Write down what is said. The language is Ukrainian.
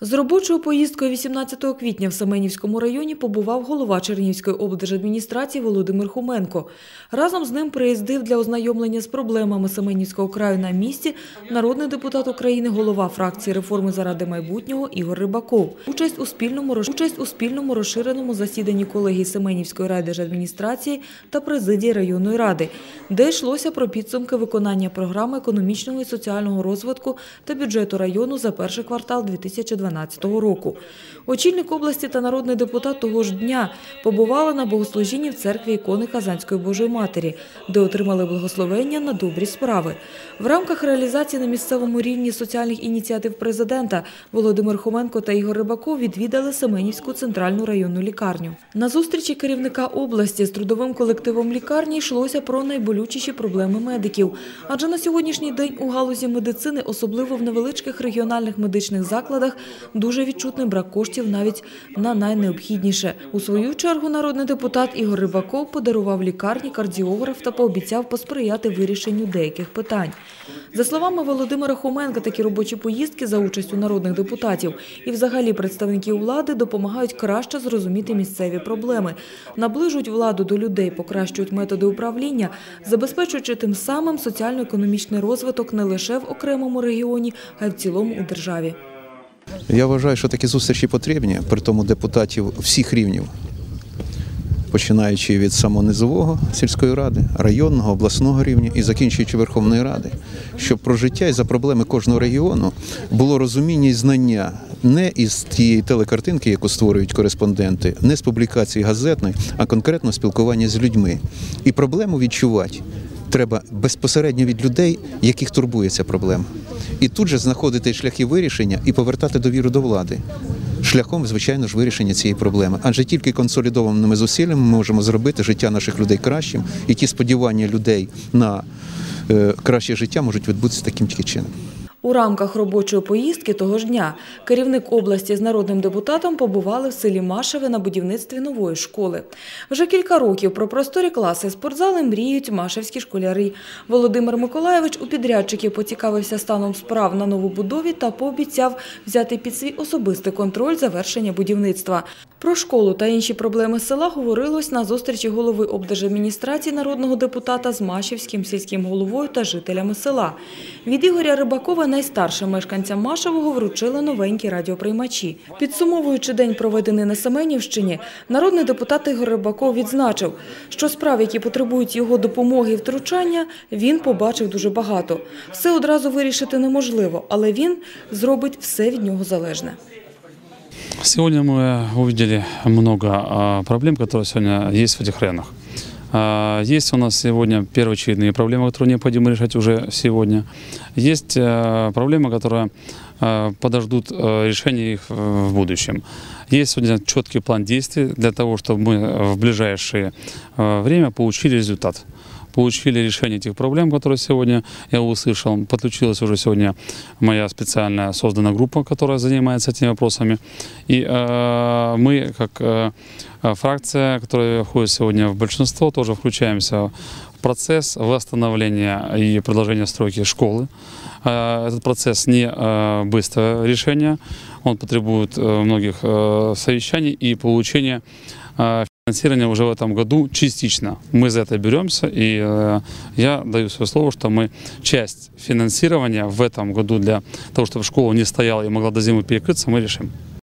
З робочою поїздкою 18 квітня в Семенівському районі побував голова Чернігівської облдержадміністрації Володимир Хуменко. Разом з ним приїздив для ознайомлення з проблемами Семенівського краю на місці народний депутат України, голова фракції реформи заради майбутнього Ігор Рибаков. Участь у спільному участь у спільному розширеному засіданні колегії Семенівської райдержадміністрації та президії районної ради, де йшлося про підсумки виконання програми економічного і соціального розвитку та бюджету району за перший квартал 2012 року. Очільник області та народний депутат того ж дня побували на богослужінні в церкві ікони Казанської Божої Матері, де отримали благословення на добрі справи. В рамках реалізації на місцевому рівні соціальних ініціатив президента Володимир Хоменко та Ігор Рибаков відвідали Семенівську центральну районну лікарню. На зустрічі керівника області з трудовим колективом лікарні йшлося про найболючіші проблеми медиків. Адже на сьогоднішній день у галузі медицини, особливо в невеличких регіональних медичних закладах, дуже відчутний брак коштів навіть на найнеобхідніше. У свою чергу народний депутат Ігор Рибаков подарував лікарні кардіограф та пообіцяв посприяти вирішенню деяких питань. За словами Володимира Хоменка, такі робочі поїздки за участю народних депутатів і взагалі представників влади допомагають краще зрозуміти місцеві проблеми, наближують владу до людей, покращують методи управління, забезпечуючи тим самим соціально-економічний розвиток не лише в окремому регіоні, а й в цілому у державі. Я вважаю, що такі зустрічі потрібні, при тому депутатів всіх рівнів, починаючи від самонизового сільської ради, районного, обласного рівня і закінчуючи Верховної Ради, щоб про життя і за проблеми кожного регіону було розуміння і знання не із тієї телекартинки, яку створюють кореспонденти, не з публікації газетної, а конкретно спілкування з людьми. І проблему відчувати треба безпосередньо від людей, яких турбує ця проблема. І тут же знаходити шляхи вирішення і повертати довіру до влади. Шляхом, звичайно ж, вирішення цієї проблеми. Адже тільки консолідованими зусиллями ми можемо зробити життя наших людей кращим, і ті сподівання людей на е, краще життя можуть відбутися таким тільки чином. У рамках робочої поїздки того ж дня керівник області з народним депутатом побували в селі Машеве на будівництві нової школи. Вже кілька років про просторі класи спортзали мріють машевські школяри. Володимир Миколаєвич у підрядчиків поцікавився станом справ на новобудові та пообіцяв взяти під свій особистий контроль завершення будівництва. Про школу та інші проблеми села говорилось на зустрічі голови облдержадміністрації народного депутата з Машівським сільським головою та жителями села. Від Ігоря Рибакова найстаршим мешканцям Машевого вручили новенькі радіоприймачі. Підсумовуючи день, проведений на Семенівщині, народний депутат Ігор Рибаков відзначив, що справ, які потребують його допомоги і втручання, він побачив дуже багато. Все одразу вирішити неможливо, але він зробить все від нього залежне. Сегодня мы увидели много а, проблем, которые сегодня есть в этих районах. А, Есть у нас сегодня первоочередные проблемы, которые необходимо решать уже сегодня. Есть а, проблемы, которые а, подождут а, решения их э, в будущем. Есть сегодня четкий план действий для того, чтобы мы в ближайшее время получили результат получили решение этих проблем, которые сегодня я услышал. Подключилась уже сегодня моя специальная создана группа, которая занимается этими вопросами. И э, мы, как э, фракция, которая входит сегодня в большинство, тоже включаемся в процесс восстановления и продолжения стройки школы. Э, Этот процесс не э, быстрое решение, он потребует э, многих совещаний и получения э, финансирования уже в этом году частично. Мы за это беремся, и э, я даю свое слово, что мы часть финансирования в этом году для того, чтобы школа не стояла и могла до зимы перекрыться, мы решим.